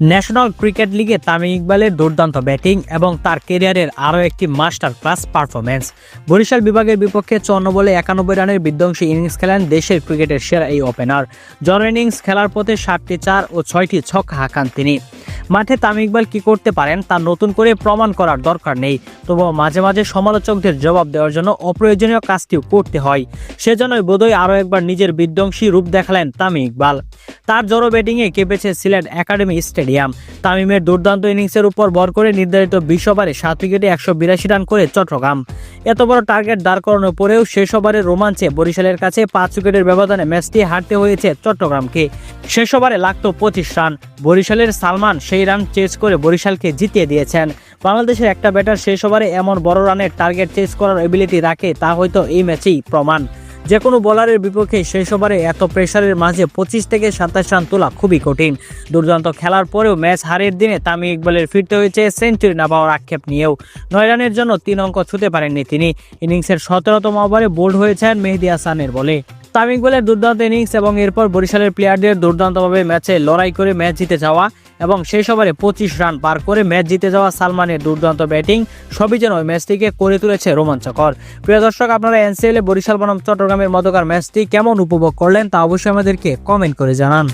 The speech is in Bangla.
ন্যাশনাল ক্রিকেট লিগে তামিম ইকবালের দুর্দান্ত ব্যাটিং এবং তার কেরিয়ারের আরও একটি মাস্টার ক্লাস পারফরমেন্স বরিশাল বিভাগের বিপক্ষে চন্ন বলে একানব্বই রানের বিধ্বংসী ইনিংস খেলেন দেশের ক্রিকেটের সেরা এই ওপেনার। জন ইনিংস খেলার পথে সাতটি চার ও ছয়টি ছক্কা হাঁকান তিনি। মাঠে তামিম ইকবাল কি করতে পারেন তা নতুন করে প্রমাণ করার দরকার নেই। তবুও মাঝে মাঝে সমালোচকদের জবাব দেওয়ার জন্য অপ্রয়োজনীয় কাজটিও করতে হয়। সেজন্যই বোধহয় আরও একবার নিজের বিধ্বংসী রূপ দেখালেন তামিম ইকবাল। তার জড়ো ব্যাটিংয়ে কেঁপেছে সিলেট একাডেমি স্টেডিয়াম। তামিমের দুর্দান্ত ইনিংসের উপর ভর করে নির্ধারিত বিশ ওভারে সাত উইকেটে একশো বিরাশি রান করে চট্টগ্রাম। এত বড় টার্গেট দাঁড় করানোর পরেও শেষ ওভারের রোমাঞ্চে বরিশালের কাছে পাঁচ উইকেটের ব্যবধানে ম্যাচটি হারতে হয়েছে চট্টগ্রামকে। শেষ ওভারে লাগতো পঁচিশ রান। বরিশালের সালমান সেই রান চেস করে বরিশালকে জিতিয়ে দিয়েছেন। বাংলাদেশের একটা ব্যাটার শেষ ওভারে এমন বড় রানের টার্গেট চেস করার এবিলিটি রাখে, তা হয়তো এই ম্যাচেই প্রমাণ। যে কোনো বোলারের বিপক্ষে শেষ ওভারে এত প্রেসারের মাঝে পঁচিশ থেকে সাতাশ রান তোলা খুবই কঠিন। দুর্দান্ত খেলার পরেও ম্যাচ হারের দিনে তামিম ইকবালের ফিরতে হয়েছে সেঞ্চুরি না পাওয়ার আক্ষেপ নিয়েও। নয় রানের জন্য তিন অঙ্ক ছুতে পারেননি তিনি। ইনিংসের সতেরোতম ওভারে বোল্ড হয়েছেন মেহেদি হাসানের বলে। তামিম ইকবালের দুর্দান্ত ইনিংস এবং এরপর বরিশালের প্লেয়ারদের দুর্দান্তভাবে ম্যাচে লড়াই করে ম্যাচ জিতে যাওয়া এবং শেষ ওভারে পঁচিশ রান পার করে ম্যাচ জিতে যাওয়া সালমানের দুর্দান্ত ব্যাটিং সবই যেন ওই ম্যাচটিকে করে তুলেছে রোমাঞ্চকর প্রিয় দর্শক, আপনারা এনসিএলে বরিশাল বনাম চট্টগ্রামের মতকার ম্যাচটি কেমন উপভোগ করলেন তা অবশ্যই আমাদেরকে কমেন্ট করে জানান।